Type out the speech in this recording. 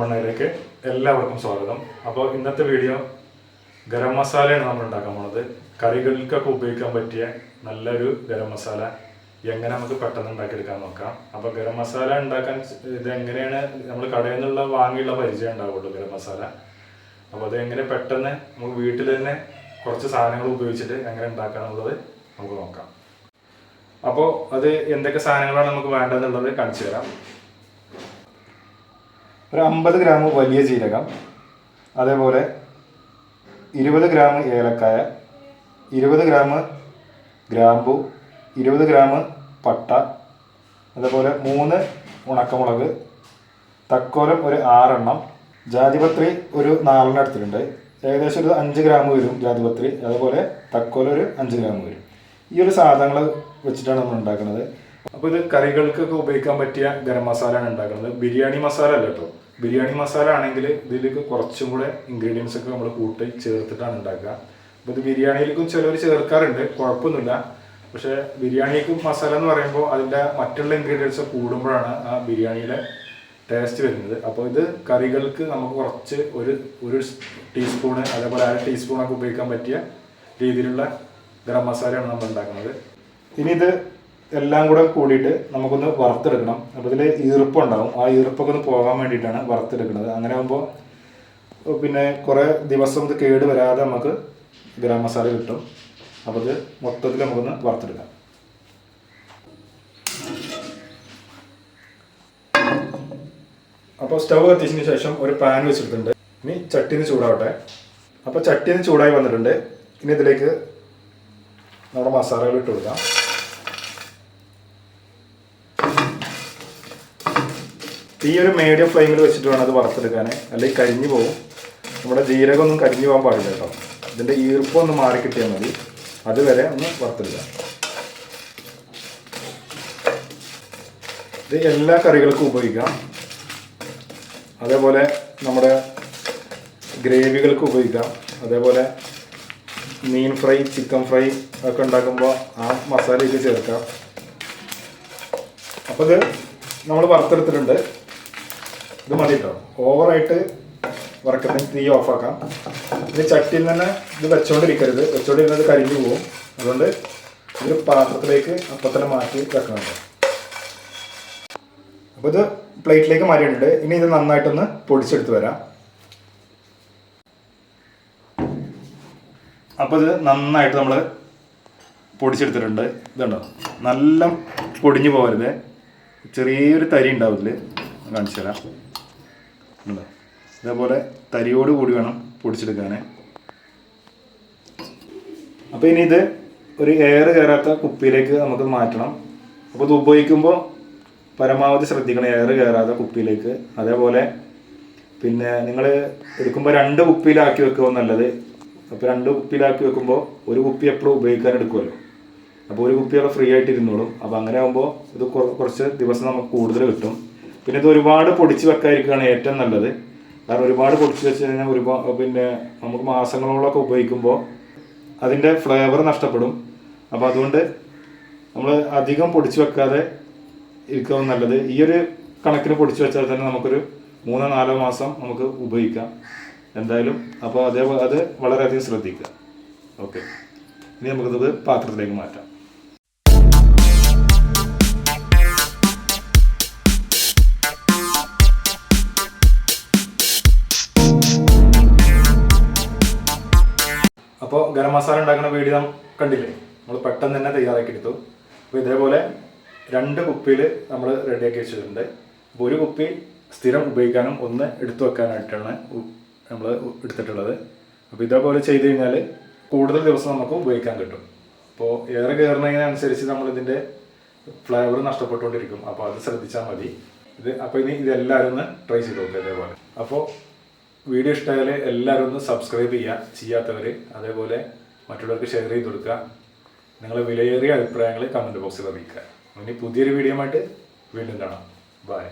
മണ്ണയിലേക്ക് എല്ലാവർക്കും സ്വാഗതം. അപ്പോൾ ഇന്നത്തെ വീഡിയോ ഗരം മസാലയാണ് നമ്മൾ ഉണ്ടാക്കാൻ പോണത്. കറികൾക്കൊക്കെ ഉപയോഗിക്കാൻ പറ്റിയ നല്ലൊരു ഗരം മസാല എങ്ങനെ നമുക്ക് പെട്ടെന്ന് ഉണ്ടാക്കിയെടുക്കാൻ നോക്കാം. അപ്പോൾ ഗരം മസാല ഉണ്ടാക്കാൻ ഇത് എങ്ങനെയാണ് നമ്മൾ കടയിൽ നിന്നുള്ള വാങ്ങിയുള്ള പരിചയം ഉണ്ടാവുള്ളൂ ഗരം മസാല. അപ്പോൾ അത് എങ്ങനെ പെട്ടെന്ന് നമുക്ക് വീട്ടിൽ തന്നെ കുറച്ച് സാധനങ്ങൾ ഉപയോഗിച്ചിട്ട് എങ്ങനെ ഉണ്ടാക്കാന്നുള്ളത് നമുക്ക് നോക്കാം. അപ്പോൾ അത് എന്തൊക്കെ സാധനങ്ങളാണ് നമുക്ക് വേണ്ടതെന്നുള്ളത് കാണിച്ചു തരാം. ഒരു അമ്പത് ഗ്രാം വലിയ ജീരകം അതേപോലെ ഇരുപത് ഗ്രാം ഏലക്കായ ഇരുപത് ഗ്രാം ഗ്രാമ്പു ഇരുപത് ഗ്രാം പട്ട അതേപോലെ മൂന്ന് ഉണക്കമുളക് തക്കോലം ഒരു ആറെണ്ണം ജാതിപത്രി ഒരു നാലെണ്ണം എടുത്തിട്ടുണ്ട്. ഏകദേശം ഒരു അഞ്ച് ഗ്രാം വരും ജാതിപത്രി അതേപോലെ തക്കോല ഒരു അഞ്ച് ഗ്രാം വരും. ഈ ഒരു സാധനങ്ങൾ വെച്ചിട്ടാണ് നമ്മൾ ഉണ്ടാക്കുന്നത്. അപ്പോൾ ഇത് കറികൾക്കൊക്കെ ഉപയോഗിക്കാൻ പറ്റിയ ഗരം മസാലയാണ് ഉണ്ടാക്കുന്നത്. ബിരിയാണി മസാല അല്ല കേട്ടോ. ബിരിയാണി മസാല ആണെങ്കിൽ ഇതിലേക്ക് കുറച്ചും കൂടെ ഇൻഗ്രീഡിയൻസ് ഒക്കെ നമ്മൾ കൂട്ടി ചേർത്തിട്ടാണ് ഉണ്ടാക്കുക. അപ്പോൾ ഇത് ബിരിയാണിയിലേക്കും ചിലവർ ചേർക്കാറുണ്ട് കുഴപ്പമൊന്നുമില്ല. പക്ഷേ ബിരിയാണിക്കും മസാല എന്ന് പറയുമ്പോൾ അതിന്റെ മറ്റുള്ള ഇൻഗ്രീഡിയൻസ് കൂടുമ്പോഴാണ് ആ ബിരിയാണിയുടെ ടേസ്റ്റ് വരുന്നത്. അപ്പോൾ ഇത് കറികൾക്ക് നമുക്ക് കുറച്ച് ഒരു ഒരു ടീസ്പൂണ് അതേപോലെ അര ടീസ്പൂണൊക്കെ ഉപയോഗിക്കാൻ പറ്റിയ രീതിയിലുള്ള ഗരം മസാലയാണ് നമ്മൾ ഉണ്ടാക്കുന്നത്. ഇനി ഇത് എല്ലാം കൂടെ കൂടിയിട്ട് നമുക്കൊന്ന് വറുത്തെടുക്കണം. അപ്പോൾ ഇതിൽ ഈർപ്പുണ്ടാവും. ആ ഈർപ്പൊക്കെ ഒന്ന് പോകാൻ വേണ്ടിയിട്ടാണ് വറുത്തെടുക്കുന്നത്. അങ്ങനെ ആകുമ്പോൾ പിന്നെ കുറേ ദിവസം ഇത് കേട് വരാതെ നമുക്ക് ഗരം മസാല കിട്ടും. അപ്പോൾ ഇത് മൊത്തത്തിൽ നമുക്കൊന്ന് വറുത്തെടുക്കാം. അപ്പോൾ സ്റ്റവ് കത്തിച്ചതിന് ശേഷം ഒരു പാൻ വെച്ചിട്ടുണ്ട്. ഇനി ചട്ടിന്ന് ചൂടാവട്ടെ. അപ്പോൾ ചട്ടിന്ന് ചൂടായി വന്നിട്ടുണ്ട്. ഇനി ഇതിലേക്ക് നമ്മുടെ മസാലകൾ ഇട്ട് കൊടുക്കാം. ഈ ഒരു മീഡിയം ഫ്ലെയിമിൽ വെച്ചിട്ട് വേണം അത് വറുത്തെടുക്കാൻ അല്ലെങ്കിൽ കരിഞ്ഞു പോകും നമ്മുടെ ജീരകമൊന്നും കരിഞ്ഞു പോകാൻ പാടില്ല കേട്ടോ. ഇതിന്റെ ഈർപ്പൊന്ന് മാറി കിട്ടിയാൽ മതി. അതുവരെ ഒന്ന് വറുത്തെടുക്കാം ഇത് എല്ലാ കറികൾക്കും ഉപയോഗിക്കാം. അതേപോലെ നമ്മുടെ ഗ്രേവികൾക്ക് ഉപയോഗിക്കാം. അതേപോലെ മീൻ ഫ്രൈ ചിക്കൻ ഫ്രൈ ഒക്കെ ഉണ്ടാക്കുമ്പോൾ ആ മസാലയൊക്കെ ചേർക്കാം. അപ്പോൾ ഇത് നമ്മൾ വറുത്തെടുത്തിട്ടുണ്ട്. ഇത് മതി കേട്ടോ ഓവറായിട്ട് വറക്കുന്ന തീ ഓഫാക്കാം. ഇത് ചട്ടിയിൽ തന്നെ ഇത് വെച്ചോണ്ടിരിക്കരുത്. വെച്ചോണ്ടിരുന്നത് കരിഞ്ഞു പോകും അതുകൊണ്ട് ഒരു പാത്രത്തിലേക്ക് അപ്പം തന്നെ മാറ്റി വെക്കണം അപ്പോൾ ഇത് പ്ലേറ്റിലേക്ക് മാറ്റിയിട്ടുണ്ട് ഇനി ഇത് നന്നായിട്ടൊന്ന് പൊടിച്ചെടുത്ത് വരാം. അപ്പോൾ ഇത് നന്നായിട്ട് നമ്മൾ പൊടിച്ചെടുത്തിട്ടുണ്ട്. ഇതുണ്ടോ? നല്ല പൊടിഞ്ഞു പോകരുത്. ചെറിയൊരു തരി ഉണ്ടാവില്ല കാണിച്ചു തരാം. ഇതേപോലെ തരിയോട് കൂടി വേണം പൊടിച്ചെടുക്കാൻ അപ്പോൾ ഇനി ഇത് ഒരു എയർ കയറാത്ത കുപ്പിയിലേക്ക് നമുക്ക് മാറ്റണം. അപ്പോൾ ഇത് ഉപയോഗിക്കുമ്പോൾ പരമാവധി ശ്രദ്ധിക്കണം എയർ കയറാത്ത കുപ്പിയിലേക്ക്. അതേപോലെ പിന്നെ നിങ്ങൾ എടുക്കുമ്പോൾ രണ്ട് കുപ്പിയിലാക്കി വെക്കുക നല്ലത്. അപ്പോൾ രണ്ട് കുപ്പിയിലാക്കി വെക്കുമ്പോൾ ഒരു കുപ്പി എപ്പോഴും ഉപയോഗിക്കാൻ എടുക്കുമല്ലോ അപ്പോൾ ഒരു കുപ്പി കുപ്പിയൊക്കെ ഫ്രീ ആയിട്ട് ഇരുന്നോളും. അപ്പോൾ അങ്ങനെ ആകുമ്പോൾ ഇത് കുറ- കുറച്ച് ദിവസം നമുക്ക് കൂടുതൽ കിട്ടും. പിന്നെ ഇത് ഒരുപാട് പൊടിച്ച് വെക്കാതിരിക്കുകയാണ് ഏറ്റവും നല്ലത്. കാരണം ഒരുപാട് പൊടിച്ച് വെച്ച് കഴിഞ്ഞാൽ ഒരുപാട് പിന്നെ നമുക്ക് മാസങ്ങളോളമൊക്കെ ഉപയോഗിക്കുമ്പോൾ അതിന്റെ ഫ്ലേവർ നഷ്ടപ്പെടും. അപ്പോൾ അതുകൊണ്ട് നമ്മൾ അധികം പൊടിച്ച് വെക്കാതെ ഇരിക്കുക നല്ലത്. ഈ ഒരു കണക്കിന് പൊടിച്ച് വെച്ചാൽ തന്നെ നമുക്കൊരു മൂന്നോ നാലോ മാസം നമുക്ക് ഉപയോഗിക്കാം. എന്തായാലും അപ്പോൾ അതേ അത് വളരെയധികം ശ്രദ്ധിക്കുക. ഓക്കെ. ഇനി നമുക്കിത് പാത്രത്തിലേക്ക് മാറ്റാം. ഗരം മസാല ഉണ്ടാക്കുന്ന വീഡിയോ കണ്ടില്ലേ? നമ്മൾ പെട്ടെന്ന് തന്നെ തയ്യാറാക്കി എടുത്തു. അപ്പോൾ ഇതേപോലെ രണ്ട് കുപ്പിയിൽ നമ്മൾ റെഡിയാക്കി വെച്ചിട്ടുണ്ട്. അപ്പോൾ ഒരു കുപ്പി സ്ഥിരം ഉപയോഗിക്കാനും ഒന്ന് എടുത്തു വെക്കാനായിട്ടാണ് നമ്മൾ എടുത്തിട്ടുള്ളത്. അപ്പോൾ ഇതേപോലെ ചെയ്ത് കഴിഞ്ഞാൽ കൂടുതൽ ദിവസം നമുക്ക് ഉപയോഗിക്കാൻ കിട്ടും. അപ്പോൾ ഏറെ കയറുന്നതിനനുസരിച്ച് നമ്മൾ ഇതിന്റെ ഫ്ലേവർ നഷ്ടപ്പെട്ടുകൊണ്ടിരിക്കും. അപ്പോൾ അത് ശ്രദ്ധിച്ചാൽ മതി. ഇത് അപ്പോൾ ഇനി ഇതെല്ലാവരും ഒന്ന് ട്രൈ ചെയ്ത് നോക്കുക ഇതേപോലെ. അപ്പോൾ വീഡിയോ ഇഷ്ടമായാൽ എല്ലാവരും ഒന്ന് സബ്സ്ക്രൈബ് ചെയ്യുക ചെയ്യാത്തവർ അതേപോലെ മറ്റുള്ളവർക്ക് ഷെയർ ചെയ്ത് കൊടുക്കുക. നിങ്ങളെ വിലയേറിയ അഭിപ്രായങ്ങൾ കമന്റ് ബോക്സിൽ അറിയിക്കുക. ഇനി പുതിയൊരു വീഡിയോ ആയിട്ട് വീണ്ടും കാണാം. ബൈ